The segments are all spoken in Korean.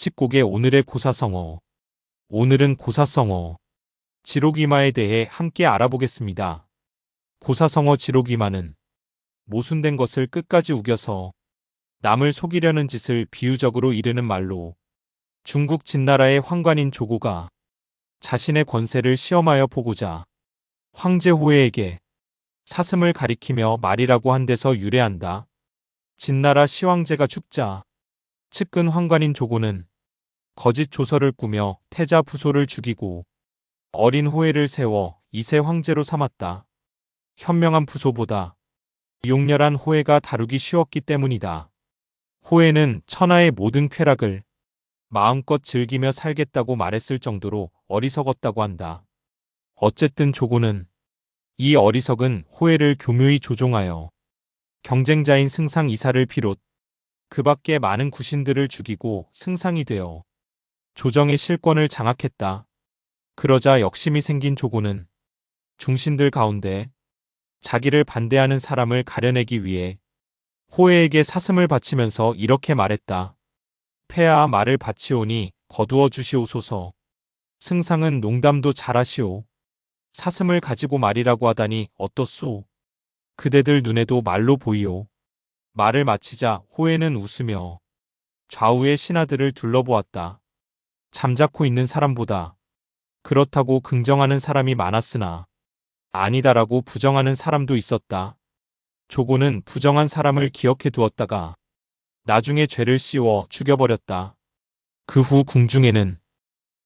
칙곡의 오늘의 고사성어. 오늘은 고사성어. 지록이마에 대해 함께 알아보겠습니다. 고사성어 지록이마는 모순된 것을 끝까지 우겨서 남을 속이려는 짓을 비유적으로 이르는 말로 중국 진나라의 황관인 조고가 자신의 권세를 시험하여 보고자 황제 호해에게 사슴을 가리키며 말이라고 한 데서 유래한다. 진나라 시황제가 죽자 측근 황관인 조고는 거짓 조서를 꾸며 태자 부소를 죽이고 어린 호해를 세워 이세 황제로 삼았다. 현명한 부소보다 용렬한 호해가 다루기 쉬웠기 때문이다. 호해는 천하의 모든 쾌락을 마음껏 즐기며 살겠다고 말했을 정도로 어리석었다고 한다. 어쨌든 조고는 이 어리석은 호해를 교묘히 조종하여 경쟁자인 승상 이사를 비롯 그 밖에 많은 구신들을 죽이고 승상이 되어 조정의 실권을 장악했다. 그러자 역심이 생긴 조고는 중신들 가운데 자기를 반대하는 사람을 가려내기 위해 호해에게 사슴을 바치면서 이렇게 말했다. 폐하 말을 바치오니 거두어 주시오소서. 승상은 농담도 잘하시오. 사슴을 가지고 말이라고 하다니 어떻소? 그대들 눈에도 말로 보이오. 말을 마치자 호해는 웃으며 좌우의 신하들을 둘러보았다. 잠자코 있는 사람보다 그렇다고 긍정하는 사람이 많았으나 아니다라고 부정하는 사람도 있었다. 조고는 부정한 사람을 기억해 두었다가 나중에 죄를 씌워 죽여버렸다. 그 후 궁중에는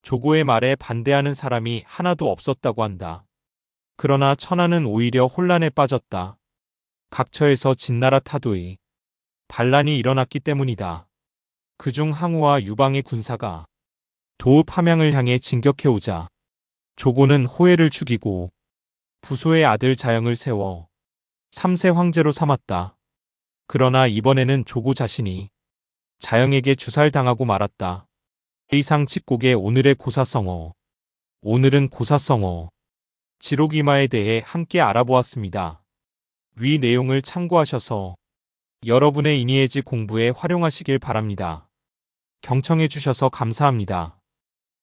조고의 말에 반대하는 사람이 하나도 없었다고 한다. 그러나 천하는 오히려 혼란에 빠졌다. 각처에서 진나라 타도의 반란이 일어났기 때문이다. 그중 항우와 유방의 군사가 도읍 함양을 향해 진격해오자 조고는 호해를 죽이고 부소의 아들 자영을 세워 3세 황제로 삼았다. 그러나 이번에는 조고 자신이 자영에게 주살당하고 말았다. 이상 칙곡의 오늘의 고사성어. 오늘은 고사성어. 지록이마에 대해 함께 알아보았습니다. 위 내용을 참고하셔서 여러분의 이니에지 공부에 활용하시길 바랍니다. 경청해 주셔서 감사합니다.